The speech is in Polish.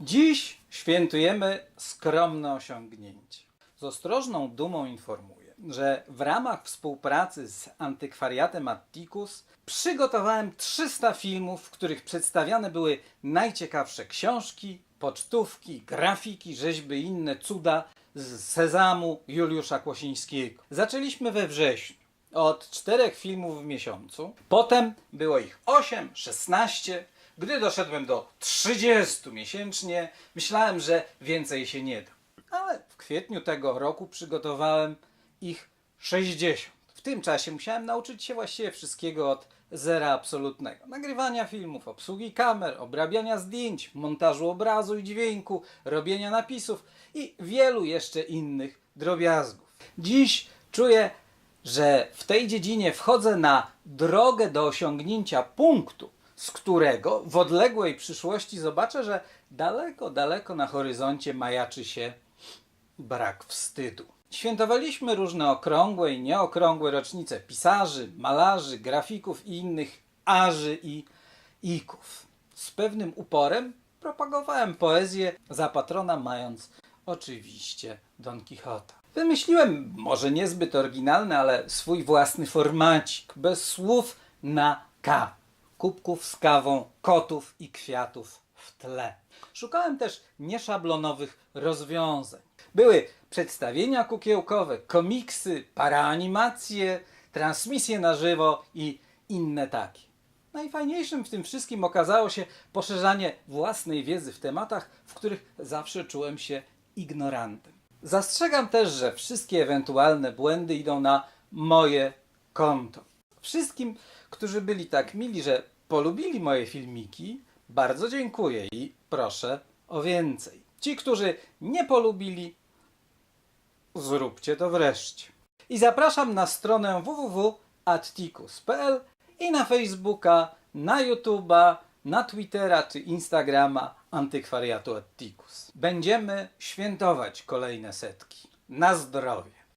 Dziś świętujemy skromne osiągnięcie. Z ostrożną dumą informuję, że w ramach współpracy z antykwariatem Atticus przygotowałem 300 filmów, w których przedstawiane były najciekawsze książki, pocztówki, grafiki, rzeźby i inne cuda z Sezamu Juliusza Kłosińskiego. Zaczęliśmy we wrześniu od czterech filmów w miesiącu. Potem było ich 8, 16. Gdy doszedłem do 30 miesięcznie, myślałem, że więcej się nie da. Ale w kwietniu tego roku przygotowałem ich 60. W tym czasie musiałem nauczyć się właściwie wszystkiego od zera absolutnego. Nagrywania filmów, obsługi kamer, obrabiania zdjęć, montażu obrazu i dźwięku, robienia napisów i wielu jeszcze innych drobiazgów. Dziś czuję, że w tej dziedzinie wchodzę na drogę do osiągnięcia punktu, z którego w odległej przyszłości zobaczę, że daleko, daleko na horyzoncie majaczy się brak wstydu. Świętowaliśmy różne okrągłe i nieokrągłe rocznice pisarzy, malarzy, grafików i innych aży i ików. Z pewnym uporem propagowałem poezję za patrona, mając oczywiście Don Quixota. Wymyśliłem, może niezbyt oryginalny, ale swój własny formacik, bez słów na K. Kubków z kawą, kotów i kwiatów w tle. Szukałem też nieszablonowych rozwiązań. Były przedstawienia kukiełkowe, komiksy, paraanimacje, transmisje na żywo i inne takie. Najfajniejszym w tym wszystkim okazało się poszerzanie własnej wiedzy w tematach, w których zawsze czułem się ignorantem. Zastrzegam też, że wszystkie ewentualne błędy idą na moje konto. Wszystkim, którzy byli tak mili, że polubili moje filmiki, bardzo dziękuję i proszę o więcej. Ci, którzy nie polubili, zróbcie to wreszcie. I zapraszam na stronę www.atticus.pl i na Facebooka, na YouTube'a, na Twittera czy Instagrama Antykwariatu Atticus. Będziemy świętować kolejne setki. Na zdrowie!